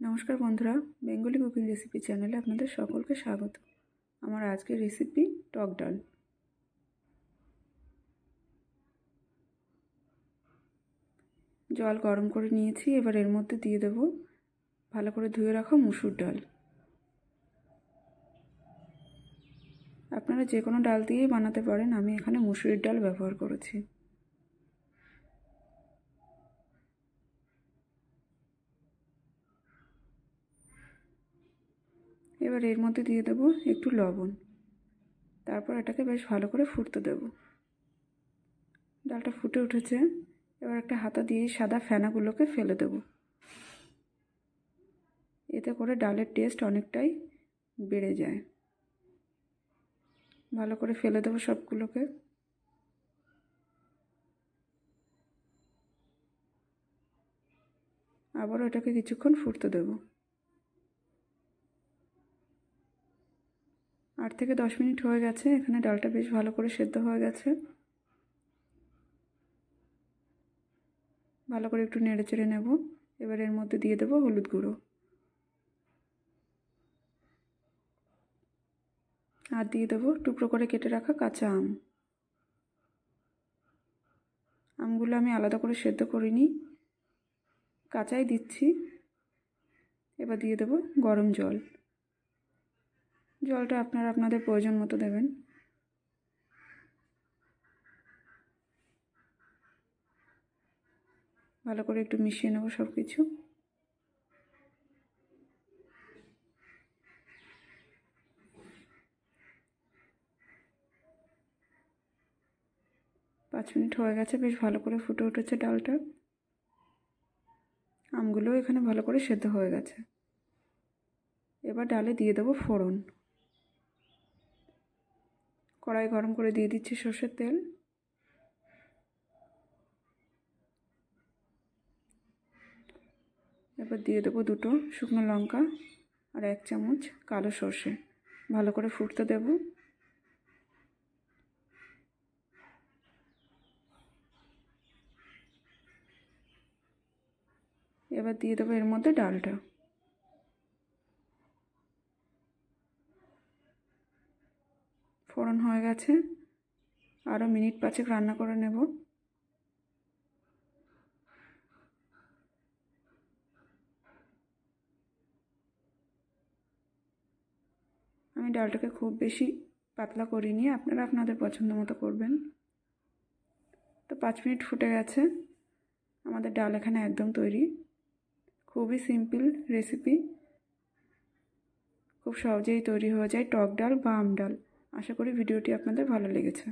নমস্কার বন্ধুরা, Bengali cooking recipe চ্যানেলে আপনাদের সকলকে স্বাগত। আমার আজকের রেসিপি টক ডাল। জল গরম করে নিয়েছি, এবার এর মধ্যে দিয়ে দেব ভালো করে ধুয়ে রাখা মুসুর ডাল। আপনারা যে কোনো ডাল দিয়েই বানাতে পারেন, আমি এখানে মুসুরির ডাল ব্যবহার করেছি। এবার এর মধ্যে দিয়ে দেবো একটু লবণ। তারপর এটাকে বেশ ভালো করে ফুটতে দেব। ডালটা ফুটে উঠেছে। এবার একটা হাতা দিয়ে সাদা ফেনাগুলোকে ফেলে দেব। এতে করে ডালের টেস্ট অনেকটাই বেড়ে যায়। ভালো করে ফেলে দেবো সবগুলোকে। আবারও এটাকে কিছুক্ষণ ফুটতে দেবো। আট থেকে দশ মিনিট হয়ে গেছে। এখানে ডালটা বেশ ভালো করে সেদ্ধ হয়ে গেছে। ভালো করে একটু নেড়ে চেড়ে নেব। এবার এর মধ্যে দিয়ে দেবো হলুদ গুঁড়ো। আর দিয়ে দেবো টুকরো করে কেটে রাখা কাঁচা আম। আমগুলো আমি আলাদা করে সেদ্ধ করিনি। কাঁচাই দিচ্ছি। এবার দিয়ে দেবো গরম জল। জলটা আপনারা আপনাদের প্রয়োজন মতো দেবেন। ভালো করে একটু মিশিয়ে নেব সব কিছু পাঁচ মিনিট হয়ে গেছে, বেশ ভালো করে ফুটে উঠেছে ডালটা। আমগুলো এখানে ভালো করে সেদ্ধ হয়ে গেছে। এবার ডালে দিয়ে দেবো ফোড়ন। কড়াই গরম করে দিয়ে দিচ্ছি সর্ষের তেল। এবার দিয়ে দেবো দুটো শুকনো লঙ্কা আর এক চামচ কালো সর্ষে। ভালো করে ফুটতে দেব। এবার দিয়ে দেবো এর মধ্যে ডালটা। ফোড়ন হয়ে গেছে। আরও মিনিট পাঁচেক রান্না করে নেব। আমি ডালটাকে খুব বেশি পাতলা করিনি, আপনারা আপনাদের পছন্দ মতো করবেন। তো পাঁচ মিনিট ফুটে গেছে। আমাদের ডাল এখানে একদম তৈরি। খুবই সিম্পল রেসিপি। খুব সহজেই তৈরি হয়ে যায় টক ডাল বা আম ডাল। আশা করি ভিডিওটি আপনাদের ভালো লেগেছে।